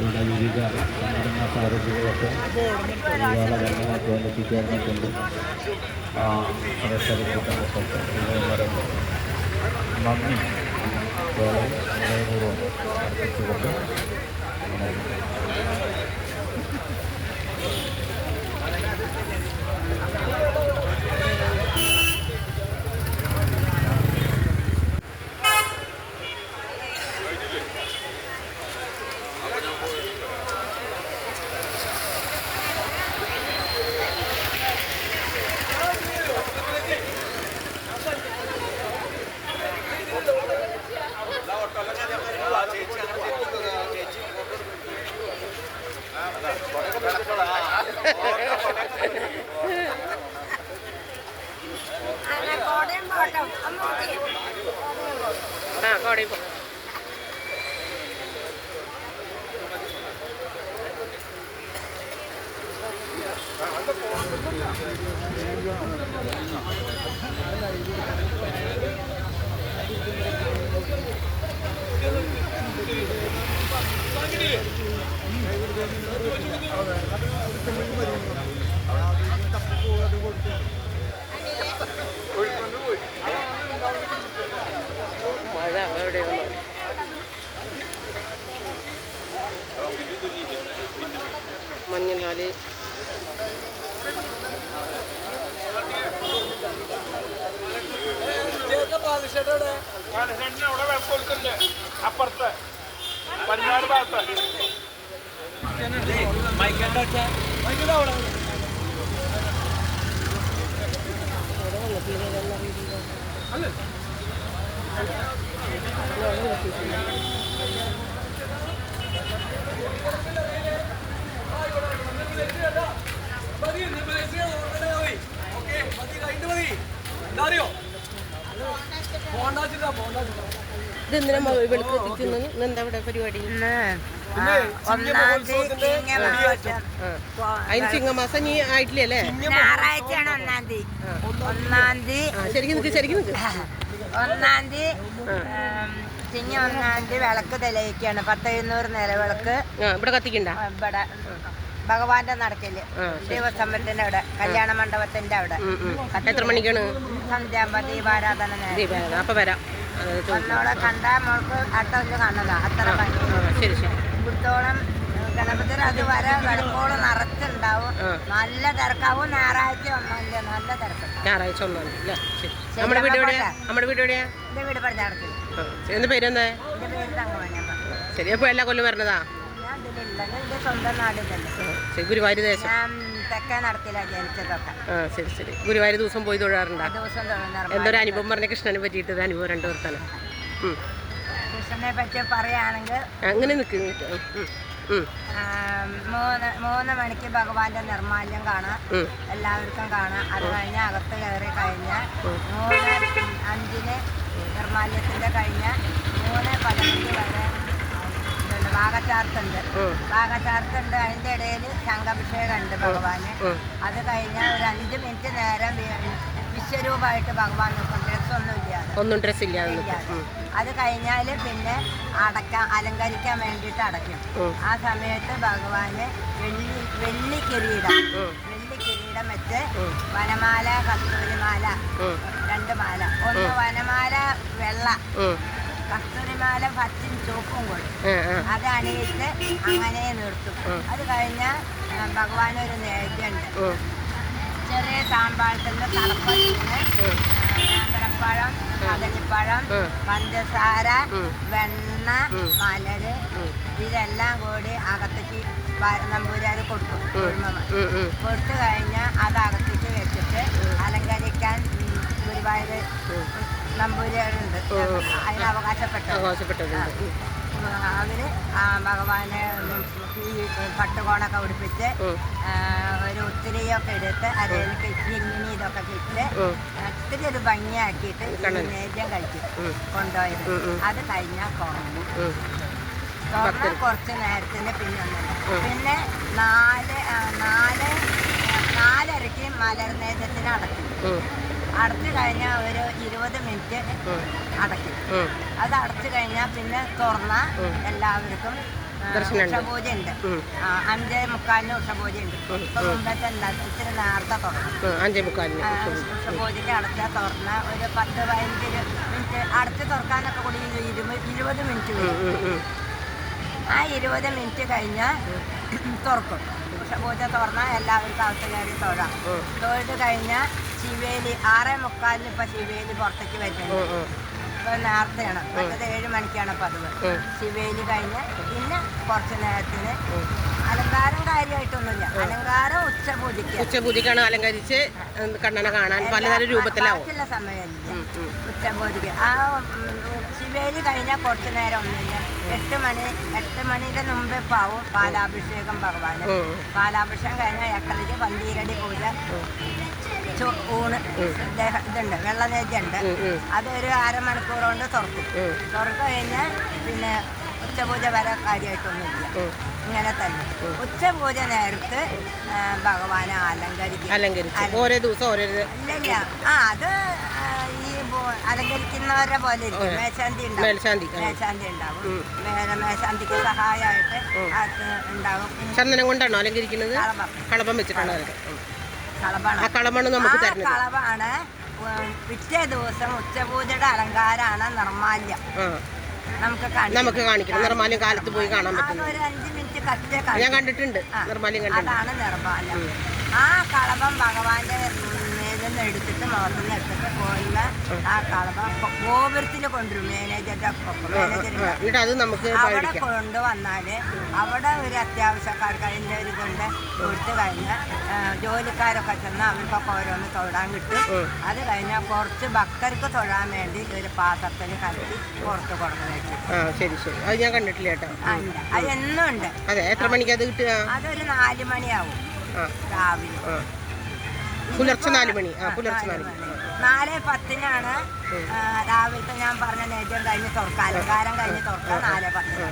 ഇവിടെ വിവിധ സംഘടനാ സാരഥികളൊക്കെ ഒരുപാട് ഭരണമാക്കി എത്തിച്ചേർന്നിട്ടുണ്ട്. ആ അവസരത്തിൽ പറയുന്നത് നന്ദി. വളരെ ഹൃദയപൂർവം അർപ്പിച്ചുകൊണ്ട് കോടയം പോട്ടോ അമ്മൂട്ടി ആ കോടയിൽ പോ മഴ മഞ്ഞനാല് പാലശ്ശേരിന്റെ അവിടെ വെപ്പൊടുക്കണ്ട് അപ്പുറത്ത്. പടിഞ്ഞാറ് ഭാഗത്ത്. ഇതെന്തിനാ വെളുക്ക് എത്തിക്കുന്നത് ഇന്ന് എന്താ ഇവിടെ പരിപാടി ഒന്നാം തീയതി ചിങ്ങമാസം ആ അതിന് ചിങ്ങമാസം നീ ആയിട്ടില്ലേ ഞായറാഴ്ചയാണ് ഒന്നാം തീയതി. ഒന്നാം തീയതി ശരിക്കും നിൽക്ക് ശരിക്കും നിൽക്ക് ഒന്നാം തീയതി ചിങ്ങ ഒന്നാം തീയതി വിളക്ക് തെളിയിക്കുകയാണ്. പത്ത് എഴുന്നൂറ് നിലവിളക്ക്. ആ ഇവിടെ കത്തിക്കണ്ട? ഇവിടെ ഭഗവാന്റെ നടക്കൽ. ദേവസ്വത്തിന്റെ അവിടെ കല്യാണ മണ്ഡപത്തിന്റെ അവിടെ. എത്ര മണിക്കാണ്? സന്ധ്യാമ്പ ദീപാരാധന നേരം. അപ്പൊ വരാം. ഒന്നോടെ കണ്ടാൽ മോൾക്ക് അടുത്ത കാണുന്നതാ. അത്ര ശരി ശരി. ഇവിടത്തോളം അത് വരെ വെളുപ്പോളം നിറച്ചുണ്ടാവും. നല്ല തിരക്കാവും. ഞായറാഴ്ച ഒന്നല്ല നല്ല തിരക്കുണ്ട് ഞായറാഴ്ച ശരി, നമ്മുടെ വീട് എവിടെയാ? നമ്മുടെ വീട് എവിടെയാ? എന്റെ വീട് പടിഞ്ഞാറക്കില്ല ആ എന്ത് പേര് തങ്കമണിയമ്മ ശരി അപ്പൊ എല്ലാ കൊല്ലം വരണതാ? ഞാൻ ഇതിലില്ല എന്റെ സ്വന്തം ഗുരുവായൂർ ദേശം. ഞാൻ തെക്കേ നടക്കില്ല ജനിച്ചതൊക്കെ ആ ശരി ശരി. ഗുരുവായൂർ ദിവസം പോയി തൊഴാറുണ്ട്? ദിവസം തൊഴുന്ന എന്തൊരു അനുഭവം പറഞ്ഞ കൃഷ്ണനെ പറ്റിയിട്ട് ഒരു അനുഭവം രണ്ടു പേർക്കാണ് കൃഷ്ണനെ പറ്റി പറയുകയാണെങ്കിൽ അങ്ങനെ നിൽക്കുന്നു മൂന്ന് മൂന്ന് മണിക്ക് ഭഗവാന്റെ നിർമാല്യം കാണാം. എല്ലാവർക്കും കാണാം. അത് കഴിഞ്ഞ് അകത്ത് കയറി കഴിഞ്ഞ് മൂന്ന് അഞ്ചിന് നിർമാല്യത്തിന്റെ കഴിഞ്ഞ് മൂന്ന് പതിനഞ്ച് വരെ വാഗച്ചാർത്തുണ്ട്. വാഗച്ചാർത്തുണ്ട് അതിന്റെ ഇടയിൽ ശംഖാഭിഷേകം ഉണ്ട് ഭഗവാന് അത് കഴിഞ്ഞ ഒരു അഞ്ച് മിനിറ്റ് നേരം വിശ്വരൂപമായിട്ട് ഭഗവാൻ നിൽക്കും ഡ്രസ്സൊന്നും ഇല്ലാതെ ഒന്നും ഡ്രസ് ഇല്ലാതെ അത് കഴിഞ്ഞാൽ പിന്നെ അടക്കാൻ അലങ്കരിക്കാൻ വേണ്ടിട്ട് അടയ്ക്കും. ആ സമയത്ത് ഭഗവാന് വെള്ളി വെള്ളി കിരീടം. വെള്ളി കിരീടം വെച്ച് വനമാല കസ്തൂരിമാല രണ്ട് മാല. ഒന്ന് വനമാല വെള്ള. കസ്തൂരിമാല പച്ചും ചുവപ്പും കൊടുക്കും. അത് അണിയിച്ച് അങ്ങനെ നിർത്തും. അത് കഴിഞ്ഞാൽ ഭഗവാൻ ഒരു നേദ്യമുണ്ട് ചെറിയ ഉം. നേന്ത്രപ്പഴം കദളിപ്പഴം ഉം. പഞ്ചസാര വെണ്ണ. മലര് ഇതെല്ലാം കൂടി അകത്തേക്ക് നമ്പൂരാർ കൊടുക്കും. കൊടുത്തു കഴിഞ്ഞാൽ അത് അകത്തേക്ക് വെച്ചിട്ട് അലങ്കരിക്കാൻ ഗുരുവായൂർ നമ്പൂരാരുണ്ട് അതിന് അവർ ഭഗവാനെ ഈ പട്ടുകോണൊക്കെ ഉടുപ്പിച്ച് ഒരു ഒത്തിരിയൊക്കെ എടുത്ത് അരയിൽ കെട്ടി ഇങ്ങനെ ഇതൊക്കെ കിട്ട്. ഒത്തിരി ഒരു ഭംഗിയാക്കിയിട്ട് നേരം കഴിച്ചു കഴിക്കും. കൊണ്ടുപോയത്. അത് കഴിഞ്ഞാൽ ഉം. തുറന്ന് കുറച്ച് നേരത്തിന് പിന്നെ ഒന്നുമില്ല. ഉം. പിന്നെ നാല് നാല് നാലരയ്ക്ക് മലർ നേദ്യത്തിന് അടയ്ക്കും. ഉം, അടച്ചു കഴിഞ്ഞാൽ ഒരു ഇരുപത് മിനിറ്റ് അടക്കി അടയ്ക്കും അത് അടച്ചു കഴിഞ്ഞാൽ പിന്നെ തുറന്ന എല്ലാവർക്കും ദർശനമുണ്ട്. ഉഷപൂജ ഉണ്ട് ഉം. അഞ്ചേ മുക്കാലിന് ഉഷപൂജ ഉണ്ട് ഇപ്പൊ മുമ്പത്തെ ഇച്ചിരി നേരത്തെ തുറക്കും അഞ്ചേ മുക്കാലിന് ആ, ഉഷപൂജയ്ക്ക് അടച്ചാൽ തുറന്ന ഒരു പത്ത് പതിനഞ്ച് മിനിറ്റ് അടച്ച് തുറക്കാനൊക്കെ കൂടി ഇരുപത് ഇരുപത് മിനിറ്റ്. ആ ഇരുപത് മിനിറ്റ് കഴിഞ്ഞാൽ തുറക്കും. ഉഷപൂജ തുറന്നാൽ എല്ലാവർക്കും അകത്ത് കയറി തൊഴാം. തൊഴുത് കഴിഞ്ഞാൽ ശിവേലി ആറേ മുക്കാലിന് ഇപ്പൊ ശിവേലി പുറത്തേക്ക് വരുന്നത്. ഇപ്പൊ നേരത്തെയാണ്. മറ്റത് ഏഴ് മണിക്കാണ് പതിവ്. ശിവേലി കഴിഞ്ഞ് പിന്നെ കുറച്ച് നേരത്തിന് അലങ്കാരം കാര്യമായിട്ടൊന്നുമില്ല. അലങ്കാരം ഉച്ചപൂജയ്ക്ക് ഉച്ചപൂജയ്ക്കാണ് അലങ്കരിച്ച് കണ്ണനെ കാണാൻ പലതരം രൂപത്തിലാവും. ബാക്കിയുള്ള സമയമില്ല. ഉച്ചപൂജയ്ക്ക് ആ ശിവേലി കഴിഞ്ഞാൽ കുറച്ച് നേരം ഒന്നുമില്ല. എട്ട് മണി എട്ട് മണിയുടെ മുമ്പേ പാവും പാലാഭിഷേകം ഭഗവാന്. പാലാഭിഷേകം കഴിഞ്ഞാൽ എട്ടരയ്ക്ക് പന്തീരടി പൂജ. ഊണ് ഇതുണ്ട് വെള്ളനേജുണ്ട്. അതൊരു അരമണിക്കൂർ കൊണ്ട് തുറക്കും. തുറക്കു കഴിഞ്ഞാൽ പിന്നെ ഉച്ചപൂജ വരെ കാര്യമായിട്ടൊന്നുമില്ല. ഇങ്ങനെ തന്നെ. ഉച്ചപൂജ നേരത്ത് ഭഗവാനെ അലങ്കരിക്കും. അലങ്കരിച്ച്. ഓരോ ദിവസം ഓരോ ഇല്ലില്ല. ആ അത് ഈ അലങ്കരിക്കുന്നവരെ പോലെ ഇരിക്കും. മേശാന്തി ഉണ്ടാവും. മേൽശാന്തി. മേശാന്തി ഉണ്ടാവും. മേശാന്തിക്ക് സഹായമായിട്ട് അത് ഉണ്ടാവും. ചന്ദനം കൊണ്ടാണോ അലങ്കരിക്കുന്നത്? കളപ്പം വെച്ചിട്ടാണ് ആ കളമാണ് നമുക്ക് തരുന്നത്. കളവാണ് പിറ്റേ ദിവസം ഉച്ചപൂജയുടെ അലങ്കാരമാണ് നിർമാല്യം. നമുക്ക്. നമുക്ക് കാണിക്കണം നിർമ്മാല്യം കാലത്ത് പോയി കാണാൻ പറ്റും ഒരു അഞ്ച് മിനിറ്റ് കറ്റേ ഞാൻ കണ്ടിട്ടുണ്ട്. നിർമാല്യം കണ്ടിട്ടുണ്ട്. അതാണ് നിർമാല്യം. ആ കളഭം ഭഗവാന്റെ നിന്ന് എടുത്തിട്ട് മുഖത്തു നിന്ന് എടുത്തിട്ട് പോയുള്ള ആ കളഭം കൊ- ഗോപുരത്തിൽ കൊണ്ടുവരും മാനേജറുടെ മാനേജറിന്റെ അത് നമുക്ക് അവിടെ കൊണ്ടുവന്നാൽ അവിടെ ഒരു അത്യാവശ്യക്കാർക്ക് അതിന്റെ ഒരു കൊണ്ട് കൊടുത്തു കഴിഞ്ഞ് ജോലിക്കാരൊക്കെ ചെന്ന് അവർക്കൊക്കെ ഓരോന്ന് തൊഴാൻ കിട്ടും. അത് കഴിഞ്ഞാൽ കുറച്ച് ഭക്തർക്ക് തൊഴാൻ വേണ്ടി ഒരു പാത്രത്തിൽ കലക്കി പുറത്ത് കൊടുത്തു ആ ശരി ശരി. അത് ഞാൻ കണ്ടിട്ടില്ല കേട്ടോ. അത് എന്നും അതെ എത്ര മണിക്ക് അത് കിട്ടുക? അതൊരു നാല് മണിയാവും രാവിലെ. പുലർച്ചെ നാല് മണി. ആ പുലർച്ചെ നാല് മണി. നാല് പത്തിനാണ് രാവിലത്തെ ഞാൻ പറഞ്ഞ നേദ്യം കഴിഞ്ഞ് തുറക്കാം അലങ്കാരം കഴിഞ്ഞ് തുറക്കാം നാല് പത്തിന്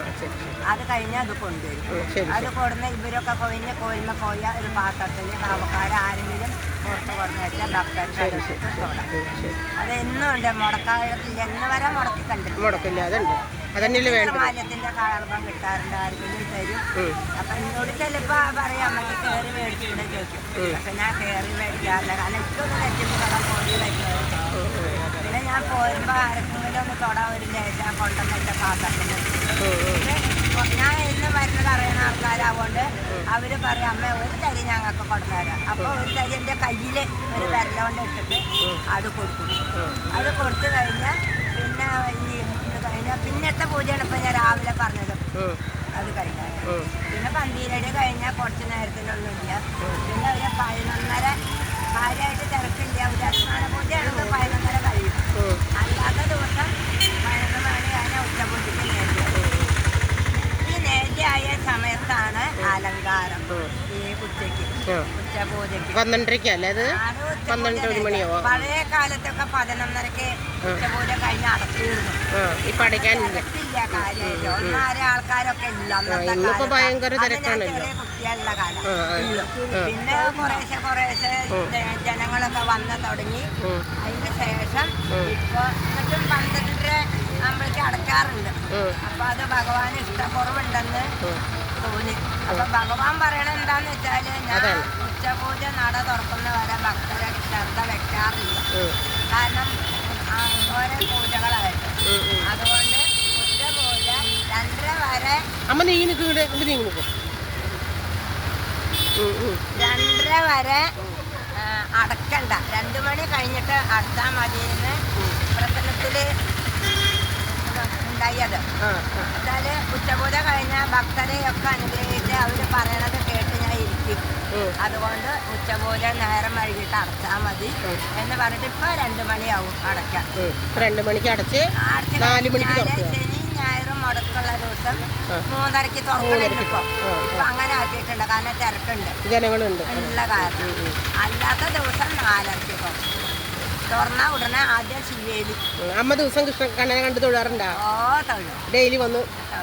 അത് കഴിഞ്ഞ് അത് കൊണ്ടുവരും. അത് കൊടുന്ന് ഇവരൊക്കെ കൊയിഞ്ഞ് കോയിമ പോയ ഒരു പാത്രത്തിൽ കാവക്കാർ ആരെങ്കിലും പുറത്ത് കൊടുന്ന് വെച്ചാൽ ഭക്തർക്ക് അത് എന്നും ഉണ്ട്. മുടക്കാലത്തിൽ എന്ന് വരെ മുടക്കി കണ്ടിട്ടുണ്ട് മുടക്കില്ല അതുണ്ട് അതന്നെയല്ലേ വേണ്ടത്? മാലിന്യത്തിന്റെ കളർപ്പം കിട്ടാറുണ്ട് ആർക്കെങ്കിലും തരും. ഉം. അപ്പൊ എന്നോട് ചിലപ്പോ പറയാം അമ്മയ്ക്ക് കയറി മേടിച്ചിട്ട് ചോദിക്കും. പക്ഷെ ഞാൻ കയറി മേടിക്കാറില്ല. കാരണം ഇഷ്ടൊന്നും നെറ്റിന് കടം പോയി വരുന്നത് പിന്നെ ഞാൻ പോരുമ്പോ ആർക്കെങ്കിലും ഒന്ന് തൊടാൻ ഒരു ലേശം ഞാൻ ഇന്ന് വരുന്നത് അറിയുന്ന ആൾക്കാരാകൊണ്ട് അവർ പറയും അമ്മ ഒരു തരി ഞങ്ങൾക്ക് കൊണ്ടുവരാം അപ്പൊ ഒരു തരി എന്റെ കയ്യിൽ ഒരു വിരലോണ്ട് ഇട്ടിട്ട് അത് കൊടുക്കും. അത് കൊടുത്തു കഴിഞ്ഞാൽ പിന്നെ ഈ പിന്നത്തെ പൂജയാണ് ഇപ്പൊ ഞാൻ രാവിലെ പറഞ്ഞത്. അത് കഴിഞ്ഞാൽ. പിന്നെ പന്തീരടി കഴിഞ്ഞാൽ കുറച്ച് നേരത്തിനൊന്നുമില്ല പിന്നെ അവർ പതിനൊന്നര കാര്യമായിട്ട് തിരക്കില്ല. ഒരു അസ്മാന പൂജയാണെങ്കിൽ പതിനൊന്നര കഴിയും. അല്ലാത്ത ദിവസം പതിനൊന്ന് മണി കഴിഞ്ഞാൽ ഉച്ചപൂജയ്ക്ക് നേദ്യം നേദ്യമായ സമയത്താണ് അലങ്കാരം ഈ ഉച്ചയ്ക്ക്. ഉം. ഉച്ചപൂജയ്ക്ക്. പന്ത്രണ്ടരയ്ക്കല്ലേ അത്? പന്ത്രണ്ട് ഒരു മണിയാവോ പഴയ കാലത്തൊക്കെ പതിനൊന്നരക്ക് ഉച്ചപൂജ കഴിഞ്ഞ് അടച്ചിരുന്നു. ഇപ്പൊ അടയ്ക്കാനില്ല. കാര്യമായിട്ട്. ഒന്നാരെ ആൾക്കാരൊക്കെ ഇല്ല ഇന്നിപ്പോ ഭയങ്കര തിരക്കാണല്ലോ. കുട്ടികളുടെ കാലം. പിന്നെ കുറേശ്ശെ കുറേശ്ശെ ജനങ്ങളൊക്കെ വന്ന് തുടങ്ങി. അതിന് ശേഷം ഇപ്പൊ എന്നിട്ടും പന്ത്രണ്ടര ആകുമ്പോഴേക്ക് അടക്കാറുണ്ട്. അപ്പൊ അത് ഭഗവാൻ ഇഷ്ടക്കുറവുണ്ടെന്ന് തോന്നി. അപ്പൊ ഭഗവാൻ പറയണത് എന്താന്ന് വെച്ചാൽ ഞാൻ. ഉച്ചപൂജ നട തുറക്കുന്ന വരെ ഭക്തരെ ശ്രദ്ധ വെക്കാറില്ല. കാരണം ഓരോ പൂജകളായിട്ട്. അതുകൊണ്ട് ഉച്ചപൂജ രണ്ടര വരെ അമ്മ ഇവിടെ ഇവിടെ. രണ്ടര വരെ അടക്കണ്ട. രണ്ടു മണി കഴിഞ്ഞിട്ട് അടച്ചാൽ മതി എന്ന് പ്രസനത്തിൽ ഉണ്ടായത് എന്നാൽ ഉച്ചപൂജ കഴിഞ്ഞ ഭക്തരെയൊക്കെ അനുഗ്രഹിച്ച് അവർ പറയണത് കേട്ട് ഞാൻ ഇരിക്കും. അതുകൊണ്ട് ഉച്ചപൂജ നേരം വൈകിട്ട് അടച്ചാൽ മതി എന്ന് പറഞ്ഞിട്ട് ഇപ്പൊ രണ്ടു മണിയാവും അടക്കാം രണ്ടു മണിക്ക് അടച്ച് നാല് മണിക്ക്. ശനി ഞായറും മുടക്കുള്ള ദിവസം. മൂന്നരക്ക് ഇപ്പൊ ഇപ്പൊ അങ്ങനെ ആക്കിയിട്ടുണ്ട്. കാരണം തിരക്കുണ്ട്. ജനങ്ങളുണ്ട്. ഉള്ള കാരണം. അല്ലാത്ത ദിവസം നാലരക്ക് തുറക്കും. തുറന്ന ഉടനെ ആദ്യം ശിവേലി അമ്മ ദിവസം കൃഷ്ണ കണ്ണനെ കണ്ട് തൊഴാറുണ്ടോ? ഓ തൊഴും. ഡെയിലി വന്ന്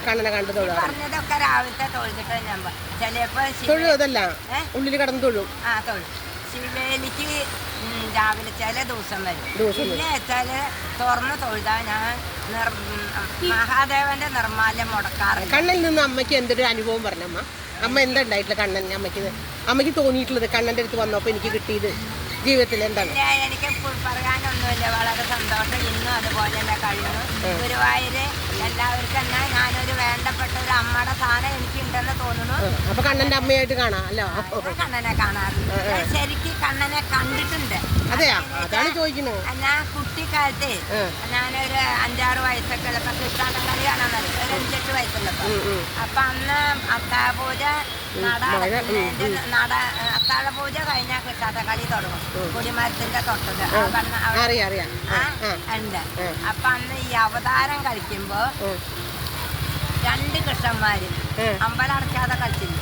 കണ്ണനെ കണ്ട് തൊഴാറ്. പറഞ്ഞതൊക്കെ രാവിലത്തെ തൊഴുതിട്ട് ഞാൻ ചിലപ്പോ തൊഴും അതല്ല? ഏ? ഉള്ളിൽ കടന്ന് തൊഴും. ആ തൊഴും. ശിവേലിക്ക് ഉം, രാവിലെ ചില ദിവസം വരും. ദിവസം വരും. പിന്നെ വെച്ചാൽ തുറന്ന് തൊഴുതാ ഞാൻ നിർ ഉം, മഹാദേവന്റെ നിർമ്മാല്യം മുടക്കാറില്ല. കണ്ണിൽ നിന്ന് അമ്മയ്ക്ക് എന്തൊരു അനുഭവം പറഞ്ഞമ്മ? അമ്മ എന്താ കണ്ണൻ അമ്മയ്ക്ക് അമ്മയ്ക്ക് തോന്നിയിട്ടുള്ളത് കണ്ണന്റെ അടുത്ത് വന്നപ്പോൾ എനിക്ക് കിട്ടിയത്? ജീവിതത്തിൽ എന്താണ്? എനിക്ക് പറയാനൊന്നുമില്ല. വളരെ സന്തോഷം. ഇന്നും അതുപോലെ തന്നെ കഴിയുന്നു ഗുരുവായൂര് എല്ലാവർക്കും തന്നെ ഞാനൊരു വേണ്ടപ്പെട്ട ഒരു അമ്മയുടെ എനിക്ക് ഉണ്ടെന്ന് തോന്നുന്നു. അപ്പൊ കണ്ണന്റെ അമ്മയായിട്ട് കാണാം അല്ലോ? കണ്ണനെ കാണാറുണ്ട്. ശരിക്കും കണ്ണനെ കണ്ടിട്ടുണ്ട്. അതെയാ? അതാണ് ചോദിക്കുന്നത് ഞാൻ കുട്ടിക്കാലത്തെ. ഞാനൊരു അഞ്ചാറ് വയസ്സൊക്കെ ഉള്ളപ്പോ കൃഷ്ണാട്ടം കളി കാണാൻ ഒരു അഞ്ചെട്ട് വയസ്സുള്ളപ്പോ. അപ്പൊ അന്ന് അത്താഴപൂജ നട നട അത്താഴപൂജ കഴിഞ്ഞാൽ കൃഷ്ണാട്ട കളി തുടങ്ങും. കുടിമരത്തിന്റെ തൊട്ടത് ഉണ്ട്. അപ്പൊ അന്ന് ഈ അവതാരം കളിക്കുമ്പോ രണ്ട് കൃഷ്ണന്മാര് അമ്പലടക്കാതെ കളിച്ചില്ല?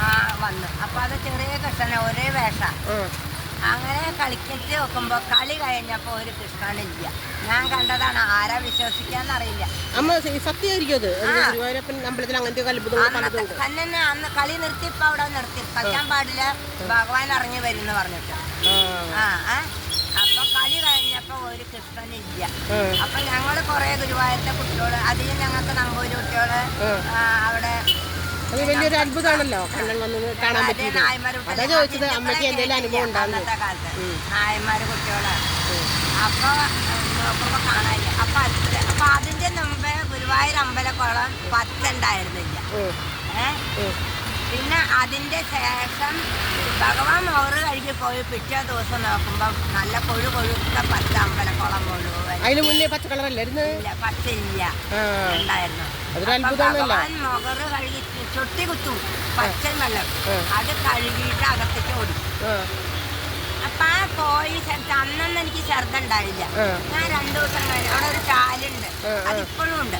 ആ, വന്ന്. അപ്പൊ അത് ചെറിയ കൃഷ്ണനെ ഒരേ വേഷ. അങ്ങനെ കളിക്കിച്ച് നോക്കുമ്പോ കളി കഴിഞ്ഞപ്പോൾ ഒരു കൃഷ്ണനില്ല ഞാൻ കണ്ടതാണ് ആരാ വിശ്വസിക്കാന്നറിയില്ല അമ്മ സത്യമായിരിക്കും അത്. ഗുരുവായൂരപ്പൻ അമ്പലത്തിൽ അങ്ങനത്തെ അത്ഭുതങ്ങൾ തന്നെ അന്ന് കളി നിർത്തി ഇപ്പൊ അവിടെ നിർത്തി. കളിക്കാൻ പാടില്ല. ഭഗവാൻ ഇറങ്ങി വരുന്നു പറഞ്ഞിട്ട്. ആ. അപ്പൊ കളി കഴിഞ്ഞപ്പോ ഒരു കൃഷ്ണനില്ല. അപ്പൊ ഞങ്ങൾ കൊറേ ഗുരുവായൂരത്തെ കുട്ടികൾ അധികം ഞങ്ങൾക്ക് നമ്പൂരി കുട്ടികൾ അവിടെ അത് വലിയൊരു അത്ഭുതമാണല്ലോ കണ്ണൻ വന്നത് കാണാൻ പറ്റില്ല പറ്റിയത് അതാ ചോദിച്ചത് അമ്മയ്ക്ക് എന്തെങ്കിലും അനുഭവം ഉണ്ടാകുന്നു അന്നത്തെ കാലത്ത്. നായന്മാര് കുട്ടികളാണ്. അപ്പൊ നോക്കുമ്പോ കാണാനില്ല. അപ്പൊ അത്ര അപ്പൊ അതിന്റെ മുമ്പേ ഗുരുവായൂർ അമ്പലക്കുളം പച്ച ഉണ്ടായിരുന്നില്ല ഏ പിന്നെ അതിന്റെ ശേഷം ഭഗവാൻ മോറ് കഴുകി പോയി പിറ്റേ ദിവസം നോക്കുമ്പോൾ നല്ല കൊഴു കൊഴുത്ത പച്ച അമ്പലക്കുളം മുഴുവൻ അതിന് മുന്നേ പച്ച കളറല്ലായിരുന്നു ഇല്ല പച്ചയില്ല ഉണ്ടായിരുന്നു. ഭഗവാൻ മുഖറ് കഴുകി ചുട്ടി കുത്തും. പച്ച വെള്ളം അത് കഴുകിയിട്ട് അകത്തേക്ക് ഓടി. അപ്പൊ ആ പോയി സ്ഥലത്ത് അന്നൊന്നും എനിക്ക് ഉണ്ടായില്ല. ഞാൻ രണ്ടു ദിവസം കഴിഞ്ഞു അവിടെ ഒരു ചാലുണ്ട്. അതിപ്പോഴും ഉണ്ട്.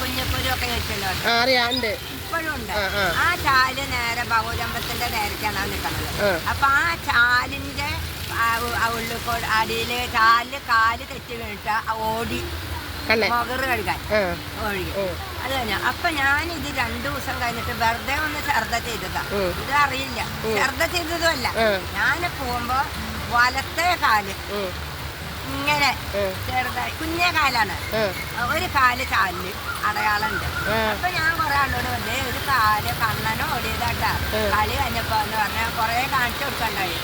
കുഞ്ഞപ്പൂരും ഒക്കെ വെച്ചല്ലോ. ഇപ്പോഴും ഉണ്ട്. ആ, ചാൽ നേരെ ബഹുജമ്പത്തിന്റെ നേരക്കാണ് നിൽക്കുന്നത്. അപ്പൊ ആ ചാലിന്റെ ഉള്ളിക്കോട് അടിയിൽ ചാൽ കാൽ തെറ്റി വീണിട്ട് ഓടി മുകറ് കഴുകാൻ ഓടി ഒഴുകി. അത് കഴിഞ്ഞ അപ്പൊ ഞാൻ ഇത് രണ്ടു ദിവസം കഴിഞ്ഞിട്ട് വെറുതെ ഒന്ന് ശ്രദ്ധ ചെയ്തതാ. ഇത് അറിയില്ല. ശ്രദ്ധ ചെയ്തതുമല്ല അല്ല. ഞാൻ പോകുമ്പോ വലത്തെ കാൽ ഇങ്ങനെ. ചെറുതായി കുഞ്ഞേ കാലാണ്. ഒരു കാൽ ചാലിൽ അടയാളുണ്ട്. അപ്പൊ ഞാൻ കുറെ ആളോട് വന്നേ ഒരു കാൽ കണ്ണനോ ഓടിയതാട്ടാ. കളി കഴിഞ്ഞപ്പോ എന്ന് പറഞ്ഞാൽ കൊറേ കാണിച്ചു കൊടുക്കണ്ടായി.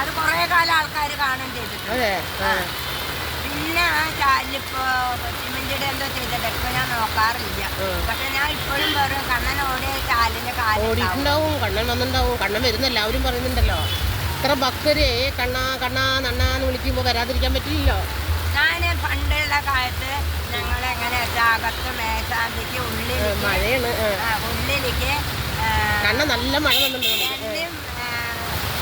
അത് കൊറേ കാലം ആൾക്കാർ കാണും ചെയ്തിട്ടുണ്ട്. പിന്നെ ആ ചാലിപ്പോ സിമെന്റിയുടെ എന്തോ ചെയ്തിട്ട് ഇപ്പൊ ഞാൻ നോക്കാറില്ല. പക്ഷെ ഞാൻ ഇപ്പോഴും വെറും കണ്ണൻ ഓടിയ ചാലിന്റെ ഓടിയിട്ടുണ്ടാവും കണ്ണൻ വന്നിട്ടുണ്ടാവും. കണ്ണൻ വരുന്ന എല്ലാവരും പറയുന്നുണ്ടല്ലോ. ഇത്ര ഭക്തരെ കണ്ണാ കണ്ണാ നണ്ണാന്ന് വിളിക്കുമ്പോൾ വരാതിരിക്കാൻ പറ്റില്ലല്ലോ. ഞാൻ പണ്ടുള്ള കാലത്ത് ഞങ്ങൾ എങ്ങനെ അകത്ത് മേശാന്തിക്ക് ഉള്ളിൽ മഴയാണ് ഉള്ളിലേക്ക് കണ്ണ നല്ല മഴ വന്നിട്ടുണ്ട്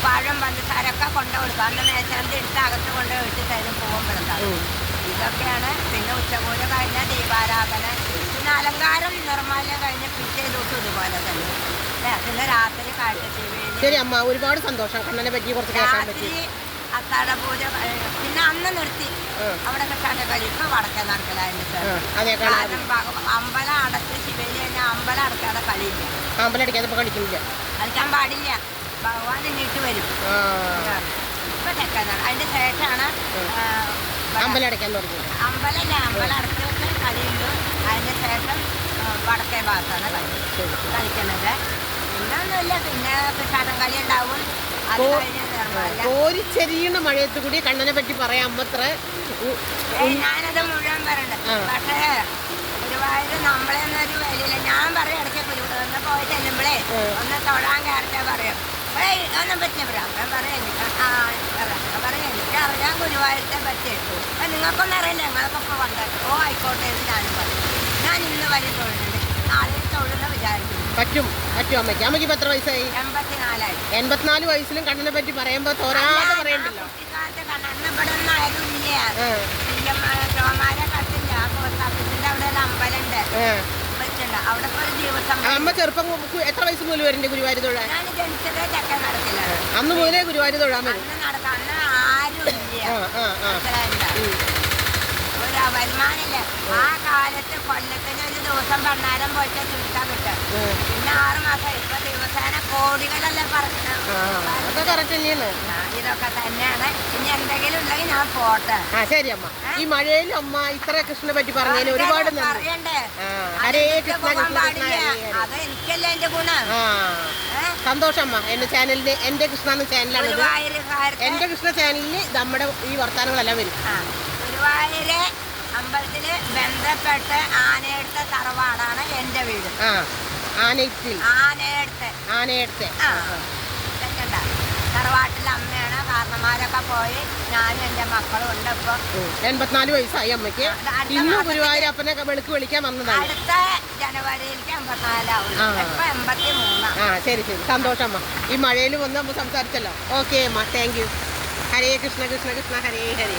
പഴം പഞ്ചസാരൊക്കെ കൊണ്ടു കൊടുക്കും. അന്ന് മേശാന്തി എടുത്ത് അകത്ത് കൊണ്ട് വെച്ച് തരും പോകുമ്പോഴത്താണ് ഉം. ഇതൊക്കെയാണ് പിന്നെ ഉച്ചപൂജ കഴിഞ്ഞ ദീപാരാധന. പിന്നെ അലങ്കാരം നിർമ്മാല്യം കഴിഞ്ഞ് പിറ്റേ ദിവസം ഇതുപോലെ. പിന്നെ രാത്രി ശരി അമ്മ ഒരുപാട് സന്തോഷം. കണ്ണനെ പറ്റി കുറച്ച് കേൾക്കാൻ പറ്റി. അത്താഴ പൂജ പിന്നെ അന്ന് നിർത്തി. അവിടെ കിട്ടാണ്ട് കളി വടക്കേ നടക്കലായിരുന്നു കാരണം അമ്പലം അടച്ച് ശിവേലി കഴിഞ്ഞാൽ അമ്പലം അടക്കാതെ കളിയില്ല. അമ്പലടിക്കാതെ ഇപ്പൊ കളിക്കുന്നില്ല. കളിക്കാൻ പാടില്ല. ഭഗവാൻ വരും. ഇപ്പൊ തെക്കാനാണ് അതിന്റെ ശേഷമാണ് അമ്പലം അടയ്ക്കാൻ തുടങ്ങി. അമ്പലമല്ല അമ്പലം അടച്ചിട്ട് കളിയുണ്ട്. അതിന്റെ ശേഷം വടക്കേ ഭാഗത്താണ് കളി കളിക്കുന്നത്. പിന്നെ കളി ഉണ്ടാവും. അത്. കഴിഞ്ഞ് കോരിച്ചെരിയുന്ന മഴയത്ത് കൂടി കണ്ണനെ പറ്റി പറയാൻ അമ്മത്ര ഞാനത് മുഴുവൻ പറയണ്ട. പക്ഷേ പക്ഷേ ഗുരുവായൂർ നമ്മളെന്നൊരു വിലയില്ല. ഞാൻ പറയും ഇടയ്ക്ക് ഗുരുവായൂർ ഒന്ന് പോയി ചെല്ലുമ്പോഴേ ഒന്ന് തൊഴാൻ കയറിച്ചാ പറയും. ഏയ് ഒന്നും പറ്റിയ പറയാം ഞാൻ പറയാം എനിക്ക് ആ പറയാം എനിക്ക് അറിയാം ഗുരുവായൂരത്തെ പറ്റി. അപ്പം നിങ്ങൾക്കൊന്നും അറിയില്ല. നിങ്ങളൊക്കെ ഇപ്പോൾ വന്നിട്ട് ഓ ആയിക്കോട്ടെ എന്ന് ഞാനും പറയും. ഞാൻ ഇന്ന് വരെ തൊഴിലുണ്ട് നാളെ പറ്റും പറ്റും അമ്മയ്ക്ക്. അമ്മയ്ക്ക് ഇപ്പൊ എത്ര വയസ്സായി? എൺപത്തിനാല് വയസ്സിലും കണ്ണനെ പറ്റി പറയുമ്പോ തോരാതെ പറയണ്ടല്ലോ. അമ്മ ചെറുപ്പം എത്ര വയസ്സ് മുതൽ വരുന്നുണ്ട് ഗുരുവായൂർ തൊഴാൻ? അന്ന് മുതലേ ഗുരുവായൂർ തൊഴാൻ വരും. ആ ആ ആ. വരുമാനമില്ല. ആ കാലത്ത് കൊല്ലത്തിന് ഒരു ദിവസം പണ്ണാരം പോയിട്ട് ചുരുക്കാൻ കിട്ടും. പിന്നെ ആറ് മാസം. ഇപ്പൊ ദിവസേന കോടികളല്ലേ പറഞ്ഞത് ഇതൊക്കെ തന്നെയാണ്. ഇനി എന്തെങ്കിലും ഉണ്ടെങ്കിൽ ഞാൻ പോട്ടെ. ശരി അമ്മ. ഈ മഴയിൽ അമ്മ ഇത്ര കൃഷ്ണനെ പറ്റി പറഞ്ഞതിന് ഒരുപാട് ആ അത് എനിക്കല്ലേ എന്റെ ഗുണം? സന്തോഷം അമ്മ. എന്റെ ചാനലിന് എന്റെ കൃഷ്ണ എന്ന ചാനലാണിത്. എന്റെ കൃഷ്ണ ചാനലിൽ നമ്മുടെ ഈ വർത്തമാനങ്ങളെല്ലാം വരും. ഗുരുവായൂര് അമ്പലത്തിൽ ബന്ധപ്പെട്ട് ആനയെടുത്ത തറവാടാണ് എന്റെ വീട്. ആ ആനയിറ്റിൽ ആനയെടുത്ത്. ആനയെടുത്തെ. ആ അമ്മയാണ്. കാരണന്മാരൊക്കെ പോയി. ഞാനും എന്റെ മക്കളും ഉണ്ട് ഇപ്പൊ. എൺപത്തിനാല് വയസ്സായി അമ്മയ്ക്ക്. ഇന്ന് ഗുരുവായൂരപ്പനെ വെളുക്ക് വിളിക്കാൻ വന്നതാണ്. അടുത്ത ജനുവരിയിലേക്ക് എൺപത്തിനാലാവും. ഇപ്പൊ എൺപത്തി മൂന്നാണ് ആ ശരി ശരി. സന്തോഷമ്മ ഈ മഴയിൽ വന്ന് നമ്മൾ സംസാരിച്ചല്ലോ. ഓക്കെ അമ്മ. Thank you Hare Krishna Krishna Krishna. Hare Hare.